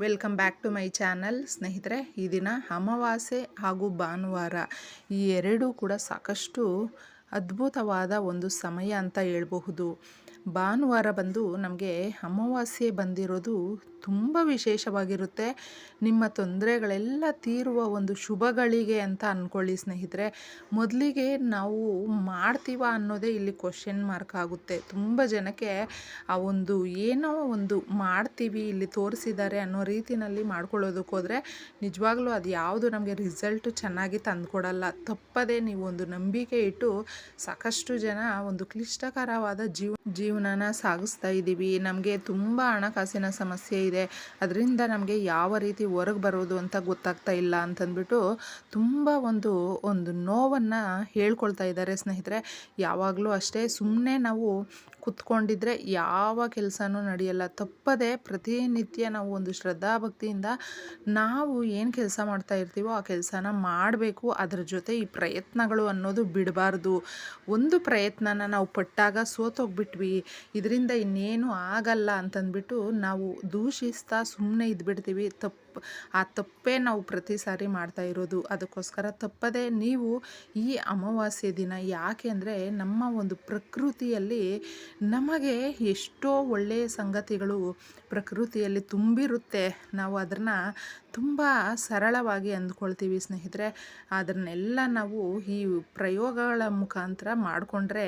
Welcome back to my channel. ಸ್ನೇಹಿತರೆ, ಈ ದಿನ ಅಮಾವಾಸ್ಯೆ ಹಾಗೂ ಭಾನುವಾರ ಈ ಎರಡೂ ಕೂಡ ಸಾಕಷ್ಟು ಅದ್ಭುತವಾದ ಒಂದು ಸಮಯ ಅಂತ ಹೇಳ್ಬಹುದು. ಭಾನುವಾರ ಬಂದು ನಮಗೆ ಅಮಾವಾಸ್ಯೆ ಬಂದಿರೋದು ತುಂಬ ವಿಶೇಷವಾಗಿರುತ್ತೆ. ನಿಮ್ಮ ತೊಂದರೆಗಳೆಲ್ಲ ತೀರುವ ಒಂದು ಶುಭಗಳಿಗೆ ಅಂತ ಅಂದ್ಕೊಳ್ಳಿ ಸ್ನೇಹಿತರೆ. ಮೊದಲಿಗೆ ನಾವು ಮಾಡ್ತೀವ ಅನ್ನೋದೇ ಇಲ್ಲಿ ಕ್ವಶನ್ ಮಾರ್ಕ್ ಆಗುತ್ತೆ. ತುಂಬ ಜನಕ್ಕೆ ಆ ಒಂದು ಏನೋ ಒಂದು ಮಾಡ್ತೀವಿ, ಇಲ್ಲಿ ತೋರಿಸಿದ್ದಾರೆ ಅನ್ನೋ ರೀತಿಯಲ್ಲಿ ಮಾಡ್ಕೊಳ್ಳೋದಕ್ಕೋದ್ರೆ ನಿಜವಾಗ್ಲೂ ಅದು ಯಾವುದು ನಮಗೆ ರಿಸಲ್ಟು ಚೆನ್ನಾಗಿ ತಂದುಕೊಡಲ್ಲ. ತಪ್ಪದೇ ನೀವು ಒಂದು ನಂಬಿಕೆ ಇಟ್ಟು ಸಾಕಷ್ಟು ಜನ ಒಂದು ಕ್ಲಿಷ್ಟಕರವಾದ ಜೀವ ಜೀವನನ ಸಾಗಿಸ್ತಾ ಇದ್ದೀವಿ. ನಮಗೆ ತುಂಬ ಹಣಕಾಸಿನ ಸಮಸ್ಯೆ ಇದೆ. ಅದರಿಂದ ನಮಗೆ ಯಾವ ರೀತಿ ಹೊರಗೆ ಬರೋದು ಅಂತ ಗೊತ್ತಾಗ್ತಾ ಇಲ್ಲ ಅಂತಂದ್ಬಿಟ್ಟು ತುಂಬ ಒಂದು ಒಂದು ನೋವನ್ನು ಹೇಳ್ಕೊಳ್ತಾ ಇದ್ದಾರೆ ಸ್ನೇಹಿತರೆ. ಯಾವಾಗಲೂ ಅಷ್ಟೇ ಸುಮ್ಮನೆ ನಾವು ಕುತ್ಕೊಂಡಿದ್ರೆ ಯಾವ ಕೆಲಸನೂ ನಡೆಯಲ್ಲ. ತಪ್ಪದೆ ಪ್ರತಿನಿತ್ಯ ನಾವು ಒಂದು ಶ್ರದ್ಧಾಭಕ್ತಿಯಿಂದ ನಾವು ಏನು ಕೆಲಸ ಮಾಡ್ತಾ ಇರ್ತೀವೋ ಆ ಕೆಲಸನ ಮಾಡಬೇಕು. ಅದರ ಜೊತೆ ಈ ಪ್ರಯತ್ನಗಳು ಅನ್ನೋದು ಬಿಡಬಾರ್ದು. ಒಂದು ಪ್ರಯತ್ನನ ನಾವು ಪಟ್ಟಾಗ ಸೋತೋಗ್ಬಿಟ್ವಿ. ಇದರಿಂದ ಇನ್ನೇನು ಆಗಲ್ಲ ಅಂತಂದ್ಬಿಟ್ಟು ನಾವು ದೂಷಿಸ್ತಾ ಸುಮ್ಮನೆ ಇದ್ಬಿಡ್ತೀವಿ. ತಪ್ಪು, ಆ ತಪ್ಪೇ ನಾವು ಪ್ರತಿ ಸಾರಿ ಮಾಡ್ತಾ ಇರೋದು. ಅದಕ್ಕೋಸ್ಕರ ತಪ್ಪದೆ ನೀವು ಈ ಅಮಾವಾಸ್ಯೆ ದಿನ ಯಾಕೆ ಅಂದರೆ ನಮ್ಮ ಒಂದು ಪ್ರಕೃತಿಯಲ್ಲಿ ನಮಗೆ ಎಷ್ಟೋ ಒಳ್ಳೆಯ ಸಂಗತಿಗಳು ಪ್ರಕೃತಿಯಲ್ಲಿ ತುಂಬಿರುತ್ತೆ. ನಾವು ಅದನ್ನು ತುಂಬ ಸರಳವಾಗಿ ಅಂದ್ಕೊಳ್ತೀವಿ ಸ್ನೇಹಿತರೆ. ಅದನ್ನೆಲ್ಲ ನಾವು ಈ ಪ್ರಯೋಗಗಳ ಮುಖಾಂತರ ಮಾಡಿಕೊಂಡ್ರೆ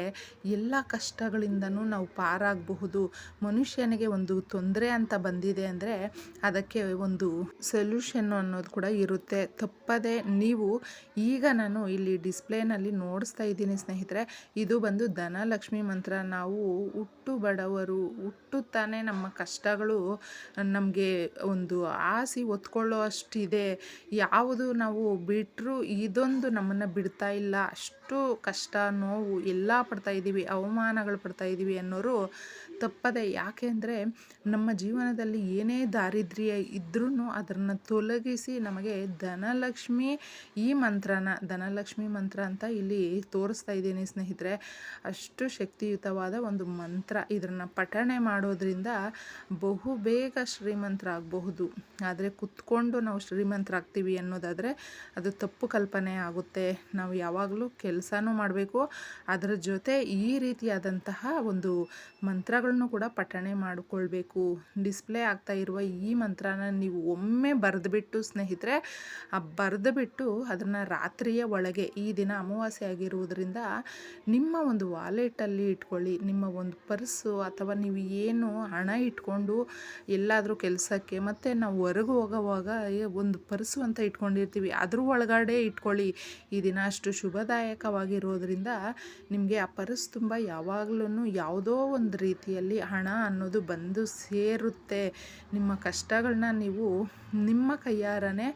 ಎಲ್ಲ ಕಷ್ಟಗಳಿಂದನೂ ನಾವು ಪಾರಾಗಬಹುದು. ಮನುಷ್ಯನಿಗೆ ಒಂದು ತೊಂದರೆ ಅಂತ ಬಂದಿದೆ ಅಂದರೆ ಅದಕ್ಕೆ ಒಂದು ಸೊಲ್ಯೂಷನ್ ಅನ್ನೋದು ಕೂಡ ಇರುತ್ತೆ. ತಪ್ಪದೆ ನೀವು ಈಗ ನಾನು ಇಲ್ಲಿ ಡಿಸ್ಪ್ಲೇನಲ್ಲಿ ನೋಡಿಸ್ತಾ ಇದ್ದೀನಿ ಸ್ನೇಹಿತರೆ. ಇದು ಬಂದು ಧನಲಕ್ಷ್ಮಿ ಮಂತ್ರ. ನಾವು ಹುಟ್ಟು ಬಡವರು, ಹುಟ್ಟುತ್ತಾನೆ ನಮ್ಮ ಕಷ್ಟಗಳು ನಮಗೆ ಒಂದು ಆಸಿ ಒತ್ಕೊಳ್ಳೋ ಅಷ್ಟಿದೆ ಯಾವುದು ನಾವು ಬಿಟ್ಟರೂ ಇದೊಂದು ನಮ್ಮನ್ನು ಬಿಡ್ತಾ ಇಲ್ಲ. ಅಷ್ಟು ಕಷ್ಟ, ನೋವು ಎಲ್ಲ ಪಡ್ತಾ ಇದ್ದೀವಿ, ಅವಮಾನಗಳು ಪಡ್ತಾ ಇದ್ದೀವಿ ಅನ್ನೋರು ತಪ್ಪದೆ. ಯಾಕೆ ಅಂದರೆ ನಮ್ಮ ಜೀವನದಲ್ಲಿ ಏನೇ ದಾರಿದ್ರ್ಯ ಇದ್ರೂ ಅದನ್ನು ತೊಲಗಿಸಿ ನಮಗೆ ಧನಲಕ್ಷ್ಮಿ ಈ ಮಂತ್ರನ, ಧನಲಕ್ಷ್ಮಿ ಮಂತ್ರ ಅಂತ ಇಲ್ಲಿ ತೋರಿಸ್ತಾ ಇದ್ದೀನಿ ಸ್ನೇಹಿತರೆ. ಅಷ್ಟು ಶಕ್ತಿಯುತವಾದ ಒಂದು ಮಂತ್ರ ಇದನ್ನು ಪಠಣೆ ಮಾಡೋದ್ರಿಂದ ಬಹು ಬೇಗ ಶ್ರೀಮಂತರ ಆಗಬಹುದು. ಆದರೆ ಕುತ್ಕೊಂಡು ನಾವು ಶ್ರೀಮಂತರಾಗ್ತೀವಿ ಅನ್ನೋದಾದರೆ ಅದು ತಪ್ಪು ಕಲ್ಪನೆ ಆಗುತ್ತೆ. ನಾವು ಯಾವಾಗಲೂ ಕೆಲಸನೂ ಮಾಡಬೇಕು. ಅದರ ಜೊತೆ ಈ ರೀತಿಯಾದಂತಹ ಒಂದು ಮಂತ್ರಗಳನ್ನು ಕೂಡ ಪಠಣೆ ಮಾಡಿಕೊಳ್ಬೇಕು. ಡಿಸ್ಪ್ಲೇ ಆಗ್ತಾ ಇರುವ ಈ ಮಂತ್ರನ ನೀವು ಒಮ್ಮೆ ಬರೆದುಬಿಟ್ಟು ಸ್ನೇಹಿತರೆ, ಆ ಬರೆದುಬಿಟ್ಟು ಅದನ್ನು ರಾತ್ರಿಯ ಒಳಗೆ ಈ ದಿನ ಅಮಾವಾಸ್ಯೆ ಆಗಿರುವುದರಿಂದ ನಿಮ್ಮ ಒಂದು ವಾಲೆಟಲ್ಲಿ ಇಟ್ಕೊಳ್ಳಿ. ನಿಮ್ಮ ಒಂದು ಪರ್ಸು ಅಥವಾ ನೀವು ಏನು ಹಣ ಇಟ್ಕೊಂಡು ಎಲ್ಲಾದರೂ ಕೆಲಸಕ್ಕೆ ಮತ್ತು ನಾವು ಹೊರಗೆ ಹೋಗೋವಾಗ ಒಂದು ಪರ್ಸು ಅಂತ ಇಟ್ಕೊಂಡಿರ್ತೀವಿ. ಅದ್ರ ಒಳಗಡೆ ಇಟ್ಕೊಳ್ಳಿ. ಈ ದಿನ ಅಷ್ಟು ಶುಭದಾಯಕವಾಗಿರೋದ್ರಿಂದ ನಿಮಗೆ ಆ ಪರ್ಸ್ ತುಂಬ ಯಾವಾಗಲೂ ಯಾವುದೋ ಒಂದು ರೀತಿಯಲ್ಲಿ ಹಣ ಅನ್ನೋದು ಬಂದು ಸೇರುತ್ತೆ. ನಿಮ್ಮ ಕಷ್ಟಗಳನ್ನ ನೀವು ನಿಮ್ಮ ಕೈಯಾರನೇ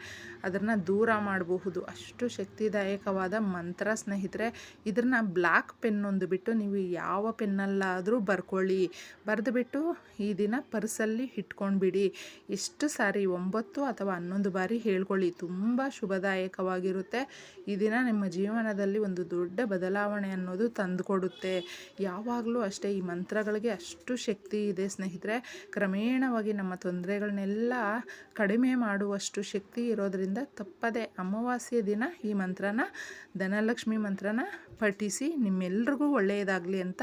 ಅದನ್ನು ದೂರ ಮಾಡಬಹುದು. ಅಷ್ಟು ಶಕ್ತಿದಾಯಕವಾದ ಮಂತ್ರ ಸ್ನೇಹಿತರೆ, ಇದನ್ನು ಬ್ಲ್ಯಾಕ್ ಒಂದು ಬಿಟ್ಟು ನೀವು ಯಾವ ಪೆನ್ನಲ್ಲಾದರೂ ಬರ್ಕೊಳ್ಳಿ. ಬರೆದುಬಿಟ್ಟು ಈ ದಿನ ಪರ್ಸಲ್ಲಿ ಇಟ್ಕೊಂಡ್ಬಿಡಿ. ಎಷ್ಟು ಸಾರಿ, ಒಂಬತ್ತು ಅಥವಾ ಹನ್ನೊಂದು ಬಾರಿ ಹೇಳ್ಕೊಳ್ಳಿ. ತುಂಬ ಶುಭದಾಯಕವಾಗಿರುತ್ತೆ. ಈ ದಿನ ನಿಮ್ಮ ಜೀವನದಲ್ಲಿ ಒಂದು ದೊಡ್ಡ ಬದಲಾವಣೆ ಅನ್ನೋದು ತಂದುಕೊಡುತ್ತೆ. ಯಾವಾಗಲೂ ಅಷ್ಟೇ ಈ ಮಂತ್ರಗಳಿಗೆ ಅಷ್ಟು ಶಕ್ತಿ ಇದೆ ಸ್ನೇಹಿತರೆ. ಕ್ರಮೇಣವಾಗಿ ನಮ್ಮ ತೊಂದರೆಗಳನ್ನೆಲ್ಲ ಕಡಿಮೆ ಮಾಡುವಷ್ಟು ಶಕ್ತಿ ಇರೋದರಿಂದ ತಪ್ಪದೆ ಅಮಾವಾಸ್ಯೆ ದಿನ ಈ ಮಂತ್ರನ, ಧನಲಕ್ಷ್ಮಿ ಮಂತ್ರನ ಪಠಿಸಿ ನಿಮ್ಮೆಲ್ರಿಗೂ ಒಳ್ಳೆಯದಾಗಲಿ ಅಂತ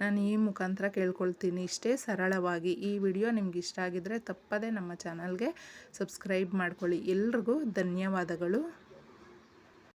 ನಾನು ಈ ಮುಖಾಂತರ ಕೇಳ್ಕೊಳ್ತೀನಿ. ಇಷ್ಟೇ ಸರಳವಾಗಿ. ಈ ವಿಡಿಯೋ ನಿಮ್ಗೆ ಇಷ್ಟ ಆಗಿದ್ದರೆ ತಪ್ಪದೆ ನಮ್ಮ ಚಾನಲ್ಗೆ ಸಬ್ಸ್ಕ್ರೈಬ್ ಮಾಡ್ಕೊಳ್ಳಿ. ಎಲ್ರಿಗೂ ಧನ್ಯವಾದಗಳು.